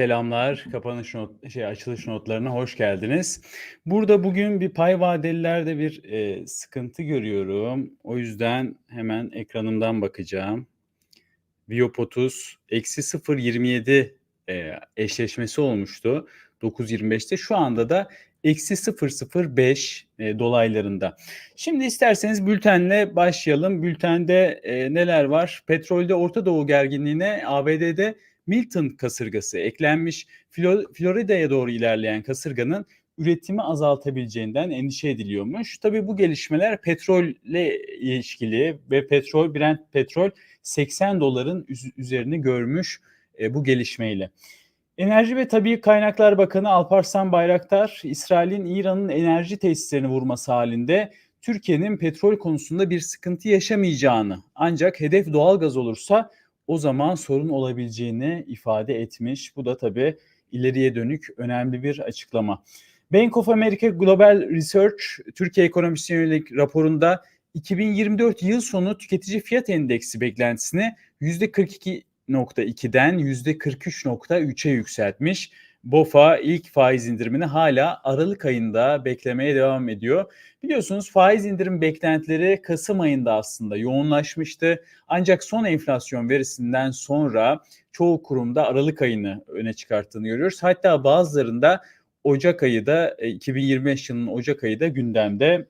Selamlar. Kapanış not şey açılış notlarına hoş geldiniz. Burada bugün bir pay vadelilerde bir e, sıkıntı görüyorum. O yüzden hemen ekranımdan bakacağım. Viopotuz eksi 0.27 e, eşleşmesi olmuştu 9.25'te. Şu anda da eksi 0.05 e, dolaylarında. Şimdi isterseniz bültenle başlayalım. Bültende e, neler var? Petrolde Orta Doğu gerginliğine ABD'de Milton kasırgası eklenmiş. Florida'ya doğru ilerleyen kasırganın üretimi azaltabileceğinden endişe ediliyormuş. Tabii bu gelişmeler petrolle ilişkili ve petrol Brent petrol 80 doların üzerini görmüş e, bu gelişmeyle. Enerji ve Tabii Kaynaklar Bakanı Alparslan Bayraktar, İsrail'in İran'ın enerji tesislerini vurması halinde Türkiye'nin petrol konusunda bir sıkıntı yaşamayacağını ancak hedef doğalgaz olursa o zaman sorun olabileceğini ifade etmiş. Bu da tabii ileriye dönük önemli bir açıklama. Bank of America Global Research Türkiye ekonomisine yönelik raporunda 2024 yıl sonu tüketici fiyat endeksi beklentisini %42.2'den %43.3'e yükseltmiş. BOFA ilk faiz indirimini hala Aralık ayında beklemeye devam ediyor. Biliyorsunuz faiz indirim beklentileri Kasım ayında aslında yoğunlaşmıştı. Ancak son enflasyon verisinden sonra çoğu kurumda Aralık ayını öne çıkarttığını görüyoruz. Hatta bazılarında Ocak ayı da 2025 yılının Ocak ayı da gündemde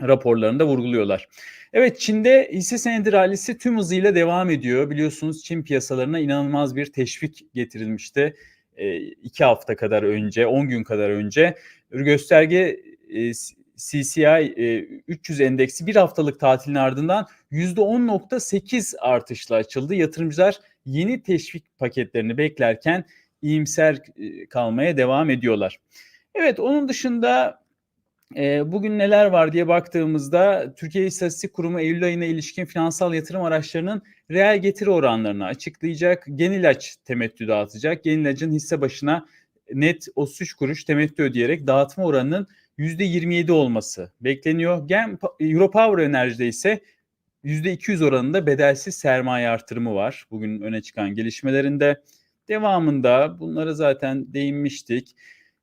raporlarında vurguluyorlar. Evet Çin'de hisse senedi rallisi tüm hızıyla devam ediyor. Biliyorsunuz Çin piyasalarına inanılmaz bir teşvik getirilmişti e, iki hafta kadar önce, 10 gün kadar önce gösterge e, CCI e, 300 endeksi bir haftalık tatilin ardından %10.8 artışla açıldı. Yatırımcılar yeni teşvik paketlerini beklerken iyimser e, kalmaya devam ediyorlar. Evet onun dışında e, bugün neler var diye baktığımızda Türkiye İstatistik Kurumu Eylül ayına ilişkin finansal yatırım araçlarının reel getiri oranlarını açıklayacak. Genilaç temettü dağıtacak. Genilacın hisse başına net 33 kuruş temettü ödeyerek dağıtma oranının %27 olması bekleniyor. Gen Europower Enerji'de ise %200 oranında bedelsiz sermaye artırımı var. Bugün öne çıkan gelişmelerinde. Devamında bunları zaten değinmiştik.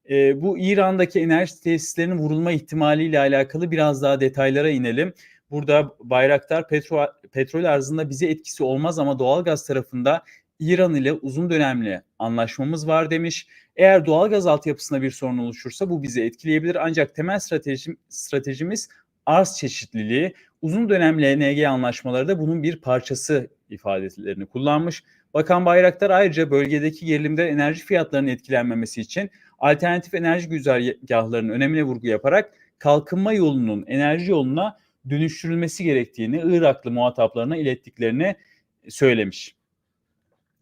E, bu İran'daki enerji tesislerinin vurulma ihtimaliyle alakalı biraz daha detaylara inelim. Burada Bayraktar petrol, petrol arzında bize etkisi olmaz ama doğalgaz tarafında İran ile uzun dönemli anlaşmamız var demiş. Eğer doğalgaz altyapısında bir sorun oluşursa bu bizi etkileyebilir ancak temel stratejim, stratejimiz arz çeşitliliği. Uzun dönemli LNG anlaşmaları da bunun bir parçası ifadelerini kullanmış. Bakan Bayraktar ayrıca bölgedeki gerilimde enerji fiyatlarının etkilenmemesi için alternatif enerji güzergahlarının önemine vurgu yaparak kalkınma yolunun enerji yoluna dönüştürülmesi gerektiğini Iraklı muhataplarına ilettiklerini söylemiş.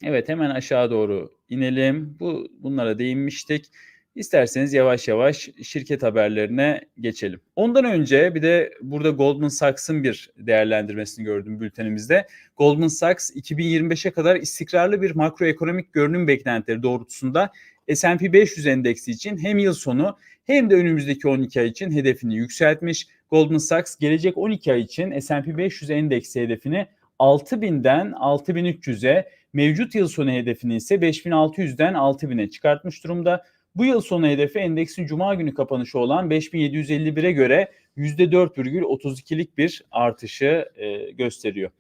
Evet hemen aşağı doğru inelim. Bu bunlara değinmiştik. İsterseniz yavaş yavaş şirket haberlerine geçelim. Ondan önce bir de burada Goldman Sachs'ın bir değerlendirmesini gördüm bültenimizde. Goldman Sachs 2025'e kadar istikrarlı bir makroekonomik görünüm beklentileri doğrultusunda S&P 500 endeksi için hem yıl sonu hem de önümüzdeki 12 ay için hedefini yükseltmiş. Goldman Sachs gelecek 12 ay için S&P 500 endeksi hedefini 6000'den 6300'e, mevcut yıl sonu hedefini ise 5600'den 6000'e çıkartmış durumda. Bu yıl sonu hedefi endeksin cuma günü kapanışı olan 5751'e göre %4,32'lik bir artışı e, gösteriyor.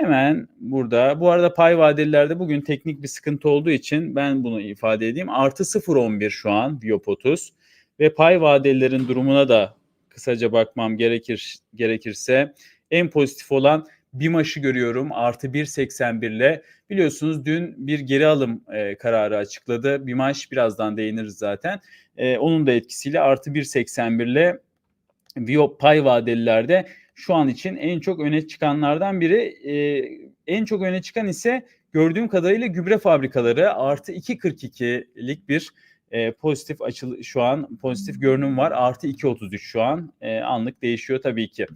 Hemen burada bu arada pay vadelilerde bugün teknik bir sıkıntı olduğu için ben bunu ifade edeyim. Artı 0.11 şu an Biopotuz ve pay vadelilerin durumuna da kısaca bakmam gerekir gerekirse en pozitif olan BİMAŞ'ı görüyorum artı 1.81 ile biliyorsunuz dün bir geri alım e, kararı açıkladı. BİMAŞ birazdan değiniriz zaten. E, onun da etkisiyle artı 1.81 ile Biyo pay vadelilerde şu an için en çok öne çıkanlardan biri. E, en çok öne çıkan ise gördüğüm kadarıyla gübre fabrikaları artı 2.42'lik bir e, pozitif açıl şu an pozitif görünüm var. Artı 2.33 şu an e, anlık değişiyor tabii ki.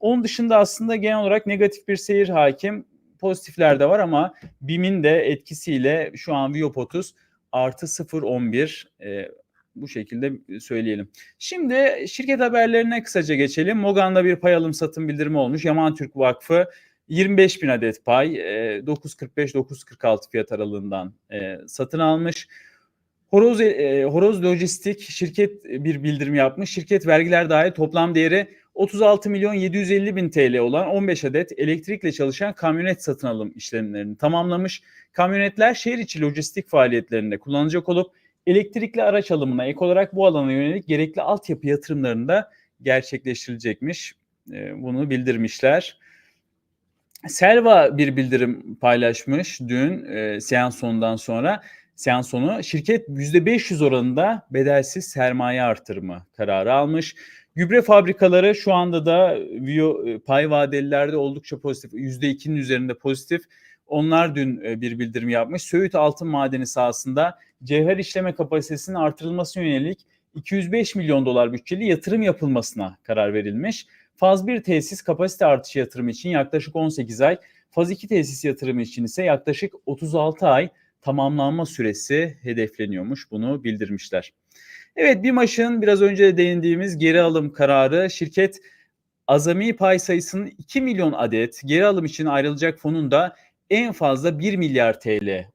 Onun dışında aslında genel olarak negatif bir seyir hakim. Pozitifler de var ama BİM'in de etkisiyle şu an Viopotuz artı 0.11 e, bu şekilde söyleyelim. Şimdi şirket haberlerine kısaca geçelim. Mogan'da bir pay alım satım bildirimi olmuş. Yaman Türk Vakfı 25 bin adet pay e, 9.45-9.46 fiyat aralığından e, satın almış. Horoz, e, Horoz Lojistik şirket bir bildirim yapmış. Şirket vergiler dahil toplam değeri 36 milyon 750 bin TL olan 15 adet elektrikle çalışan kamyonet satın alım işlemlerini tamamlamış. Kamyonetler şehir içi lojistik faaliyetlerinde kullanılacak olup elektrikli araç alımına ek olarak bu alana yönelik gerekli altyapı yatırımlarında gerçekleştirilecekmiş. E, bunu bildirmişler. Selva bir bildirim paylaşmış dün e, seans sonundan sonra. Seans sonu şirket %500 oranında bedelsiz sermaye artırımı kararı almış. Gübre fabrikaları şu anda da Vio, e, pay vadelilerde oldukça pozitif. %2'nin üzerinde pozitif. Onlar dün e, bir bildirim yapmış. Söğüt Altın Madeni sahasında cevher işleme kapasitesinin artırılması yönelik 205 milyon dolar bütçeli yatırım yapılmasına karar verilmiş. Faz 1 tesis kapasite artışı yatırımı için yaklaşık 18 ay, faz 2 tesis yatırımı için ise yaklaşık 36 ay tamamlanma süresi hedefleniyormuş. Bunu bildirmişler. Evet BİMAŞ'ın biraz önce de değindiğimiz geri alım kararı şirket azami pay sayısının 2 milyon adet geri alım için ayrılacak fonun da en fazla 1 milyar TL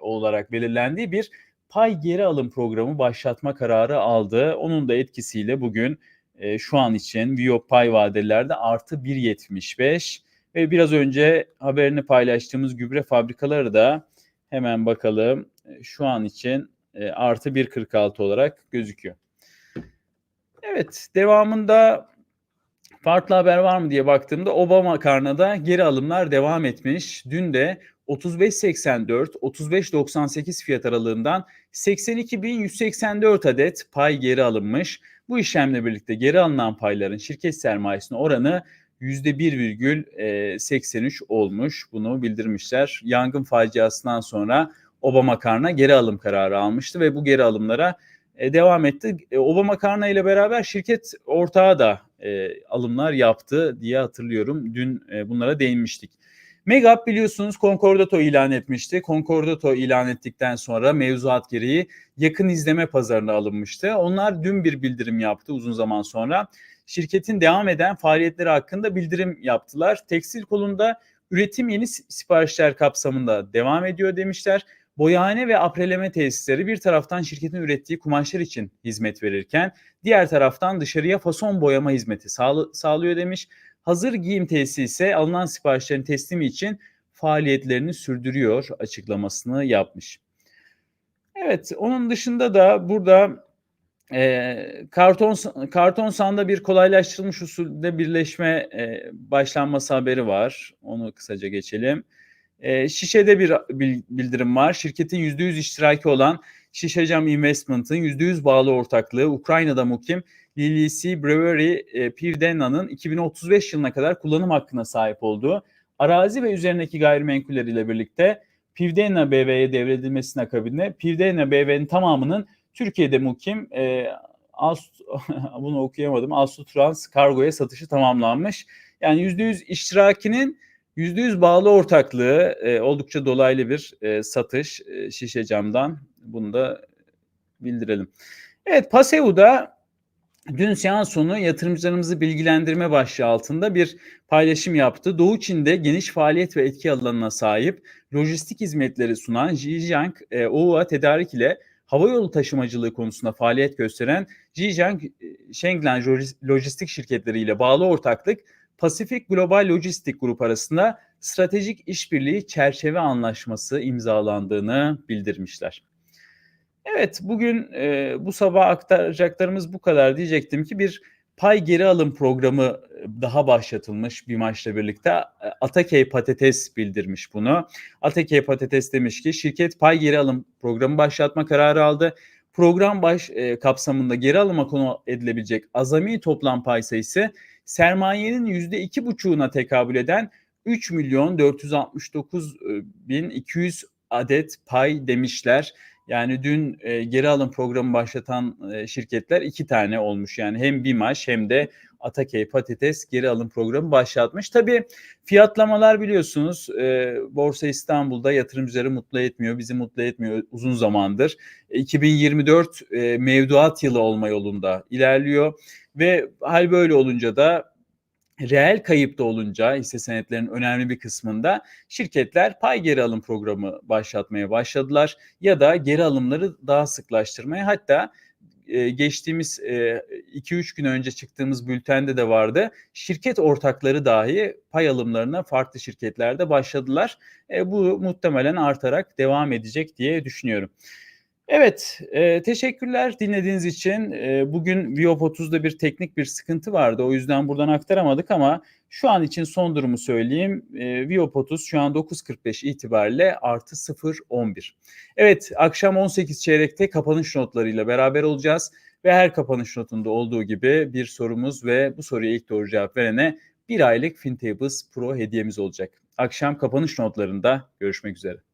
olarak belirlendiği bir pay geri alım programı başlatma kararı aldı. Onun da etkisiyle bugün e, şu an için Vio pay vadelerde artı 1.75 ve biraz önce haberini paylaştığımız gübre fabrikaları da hemen bakalım e, şu an için e, artı 1.46 olarak gözüküyor. Evet devamında farklı haber var mı diye baktığımda Obama karnada geri alımlar devam etmiş. Dün de 35.84 35.98 fiyat aralığından 82.184 adet pay geri alınmış. Bu işlemle birlikte geri alınan payların şirket sermayesine oranı %1,83 olmuş. Bunu bildirmişler. Yangın faciasından sonra Obama karna geri alım kararı almıştı ve bu geri alımlara e, devam etti. E, Obama karna ile beraber şirket ortağı da e, alımlar yaptı diye hatırlıyorum. Dün e, bunlara değinmiştik. Megap biliyorsunuz Concordato ilan etmişti. Concordato ilan ettikten sonra mevzuat gereği yakın izleme pazarına alınmıştı. Onlar dün bir bildirim yaptı uzun zaman sonra. Şirketin devam eden faaliyetleri hakkında bildirim yaptılar. Tekstil kolunda üretim yeni siparişler kapsamında devam ediyor demişler. Boyahane ve apreleme tesisleri bir taraftan şirketin ürettiği kumaşlar için hizmet verirken diğer taraftan dışarıya fason boyama hizmeti sağlıyor demiş. Hazır giyim tesisi ise alınan siparişlerin teslimi için faaliyetlerini sürdürüyor açıklamasını yapmış. Evet, onun dışında da burada e, karton karton sanda bir kolaylaştırılmış usulde birleşme e, başlanması haberi var. Onu kısaca geçelim. E, Şişe'de bir bildirim var. Şirketin %100 iştiraki olan Şişecam Investment'ın %100 bağlı ortaklığı Ukrayna'da mukim Lilisi Brewery e, Pirdena'nın 2035 yılına kadar kullanım hakkına sahip olduğu arazi ve üzerindeki gayrimenkuller ile birlikte Pivdena BV'ye devredilmesinin akabinde Pivdena BV'nin tamamının Türkiye'de mukim e, Ast bunu okuyamadım. Astu Trans Kargo'ya satışı tamamlanmış. Yani %100 iştirakinin %100 bağlı ortaklığı e, oldukça dolaylı bir e, satış e, şişe camdan. Bunu da bildirelim. Evet Paseu'da dün seans sonu yatırımcılarımızı bilgilendirme başlığı altında bir paylaşım yaptı. Doğu Çin'de geniş faaliyet ve etki alanına sahip lojistik hizmetleri sunan Zhejiang e, OUA tedarik ile havayolu taşımacılığı konusunda faaliyet gösteren Zhejiang e, Shenglan Lojistik şirketleri ile bağlı ortaklık Pasifik Global Lojistik Grup arasında stratejik işbirliği çerçeve anlaşması imzalandığını bildirmişler. Evet bugün e, bu sabah aktaracaklarımız bu kadar diyecektim ki bir pay geri alım programı e, daha başlatılmış bir maçla birlikte. E, Atakey Patates bildirmiş bunu. Atakey Patates demiş ki şirket pay geri alım programı başlatma kararı aldı. Program baş e, kapsamında geri alıma konu edilebilecek azami toplam pay sayısı sermayenin yüzde iki buçuğuna tekabül eden 3 milyon 469 bin 200 adet pay demişler. Yani dün e, geri alım programı başlatan e, şirketler iki tane olmuş. Yani hem BİMAŞ hem de Atakey Patates geri alım programı başlatmış. Tabii fiyatlamalar biliyorsunuz e, Borsa İstanbul'da yatırımcıları mutlu etmiyor, bizi mutlu etmiyor uzun zamandır. 2024 e, mevduat yılı olma yolunda ilerliyor ve hal böyle olunca da Reel kayıp da olunca hisse senetlerinin önemli bir kısmında şirketler pay geri alım programı başlatmaya başladılar ya da geri alımları daha sıklaştırmaya hatta e, geçtiğimiz e, 2-3 gün önce çıktığımız bültende de vardı. Şirket ortakları dahi pay alımlarına farklı şirketlerde başladılar. E, bu muhtemelen artarak devam edecek diye düşünüyorum. Evet, e, teşekkürler dinlediğiniz için. E, bugün Viop 30'da bir teknik bir sıkıntı vardı. O yüzden buradan aktaramadık ama şu an için son durumu söyleyeyim. E, Viop 30 şu an 9.45 itibariyle artı 0.11. Evet, akşam 18 çeyrekte kapanış notlarıyla beraber olacağız. Ve her kapanış notunda olduğu gibi bir sorumuz ve bu soruya ilk doğru cevap verene bir aylık FinTables Pro hediyemiz olacak. Akşam kapanış notlarında görüşmek üzere.